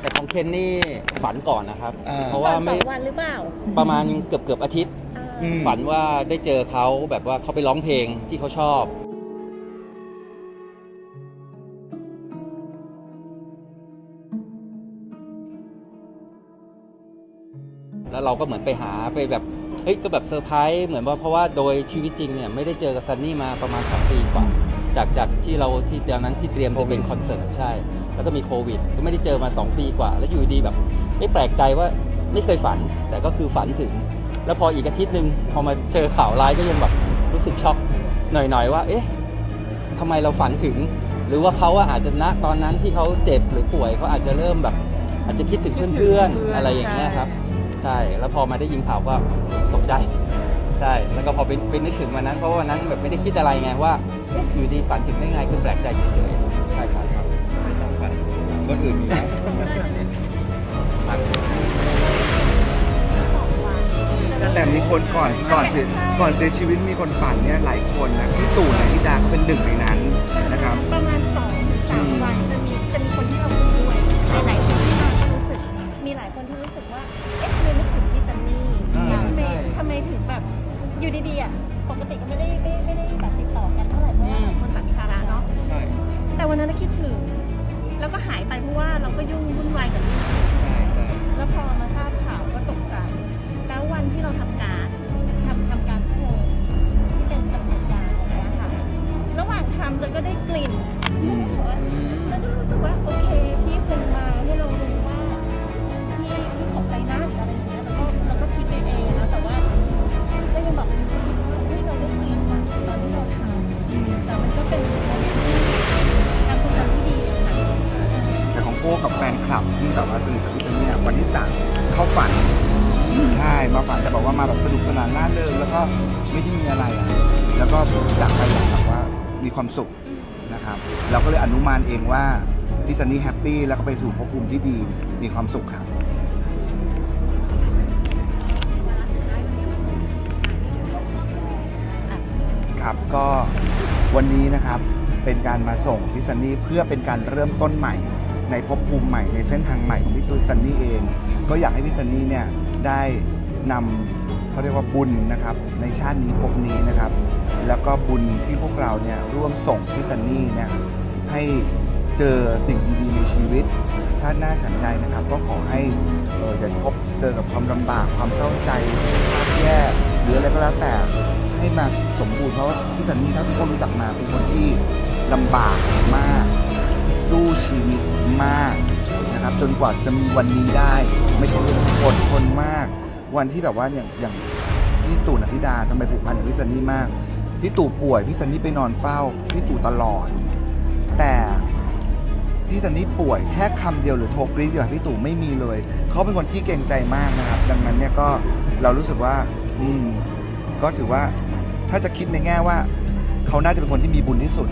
แต่ของเคนนี่ฝันก่อนนะครับ อ่า เพราะก่ว่าอนสไม่องวันหรือเปล่าประมาณเกือบเกือบอาทิตย์ อ่าอืม ฝันว่าได้เจอเขาแบบว่าเขาไปร้องเพลงที่เขาชอบ แล้วเราก็เหมือนไปหาไปแบบเฮ้ยก็แบบเซอร์ไพรส์เหมือนว่าเพราะว่าโดยชีวิตจริงเนี่ยไม่ได้เจอกับซันนี่มาประมาณสองปีกว่า จากจากที่เราที่ตอนนั้นที่เตรียมจะเป็นคอนเสิร์ตใช่ แล้วก็มีโควิด ก็ไม่ได้เจอมาสองปีกว่า แล้วอยู่ดีแบบไม่แปลกใจว่าไม่เคยฝัน แต่ก็คือฝันถึง แล้วพออีกอาทิตย์หนึ่งพอมาเจอข่าวร้ายก็ยังแบบรู้สึกช็อกหน่อยๆว่า เอ๊ะทำไมเราฝันถึง หรือว่าเขาอะอาจจะณตอนนั้นที่เขาเจ็บหรือป่วยเขาอาจจะเริ่มแบบ อาจจะคิดถึงเพื่อนๆอะไรอย่างเงี้ยครับ ใช่ แล้วพอมาได้ยินข่าวก็ตกใจ ใช่แล้วก็พอไปไปนึกถึงวันนั้นเพราะว่าวันนั้นแบบไม่ได้คิดอะไรไงว่าเอ๊ะอยู่ดีฝันถึงได้ไงคือแปลกใจเฉยๆใช่ครับคนอื่นมีไหมแต่มีคนก่อนก่อนเสียก่อนเสียชีวิตมีคนฝันเนี่ยหลายคนนะพี่ตู่นะพี่ดาก็เป็นหนึ่งในนั้นนะครับ ประมาณสองสามวันจะมีจะมีคนที่เราคุย ดีๆอะปกติก็ไม่ได้ไม่ไม่ได้แบบติดต่อกันเท่าไหร่เพราะว่าคนต่างมีภาระเนาะใช่แต่วันนั้นน่ะคิดถึง แล้วก็หายไปเพราะว่าเราก็ยุ่งวุ่นวายกับลูกใช่ใช่แล้วพอมาทราบข่าวก็ตกใจ แล้ววันที่เราทำการ ก้กับแฟนคลับที่แบบว่าสนิทกับพี่ซันนี่อะวันที่สามเข้าฝัน ใช่มาฝันแต่บอกว่ามาแบบสนุกสนานน่าเริงแล้วก็ไม่ได้มีอะไรอะแล้วก็จากไปอย่างแบบว่ามีความสุขนะครับ เราก็เลยอนุมานเองว่าพี่ซันนี่แฮปปี้แล้วก็ไปสู่ภพภูมิที่ดีมีความสุขครับครับก็วันนี้นะครับเป็นการมาส่งพี่ซันนี่เพื่อเป็นการเริ่มต้นใหม่ ในภพภูมิใหม่ในเส้นทางใหม่ของพี่ตุ้ยซันนี่เอง ก็อยากให้พี่ซันนี่เนี่ยได้นำเขาเรียกว่าบุญนะครับในชาตินี้ภพนี้นะครับ แล้วก็บุญที่พวกเราเนี่ยร่วมส่งพี่ซันนี่เนี่ยให้เจอสิ่งดีๆในชีวิต ชาติหน้าฉันใดนะครับ ก็ขอให้เอออย่าพบเจอกับความลำบากความเศร้าใจภาพแย่หรืออะไรก็แล้วแต่ให้มาสมบูรณ์เพราะว่าพี่ซันนี่ถ้าทุกคนรู้จักมาเป็นคนที่ลำบากมาก สู้ชีวิตมากนะครับ จนกว่าจะมีวันนี้ได้ ไม่ใช่เรื่องอดทนมาก วันที่แบบว่าอย่างอย่างพี่ตู่นันทิดาทำไมผูกพันกับพี่ซันนี่มากพี่ตู่ป่วยพี่ซันนี่ไปนอนเฝ้าพี่ตู่ตลอด แต่พี่ซันนี่ป่วยแค่คำเดียวหรือโทรกรีดเดียวพี่ตู่ไม่มีเลย เขาเป็นคนที่เกรงใจมากนะครับ ดังนั้นเนี่ยก็เรารู้สึกว่า อืม ก็ถือว่าถ้าจะคิดในแง่ว่า เขาน่าจะเป็นคนที่มีบุญที่สุด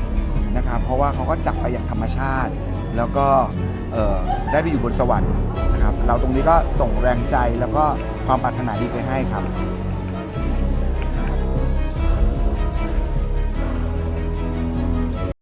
นะครับ เพราะว่าเขาก็จับไปอย่างธรรมชาติ แล้วก็ได้ไปอยู่บนสวรรค์นะครับ เราตรงนี้ก็ส่งแรงใจแล้วก็ความปรารถนาดีไปให้ครับ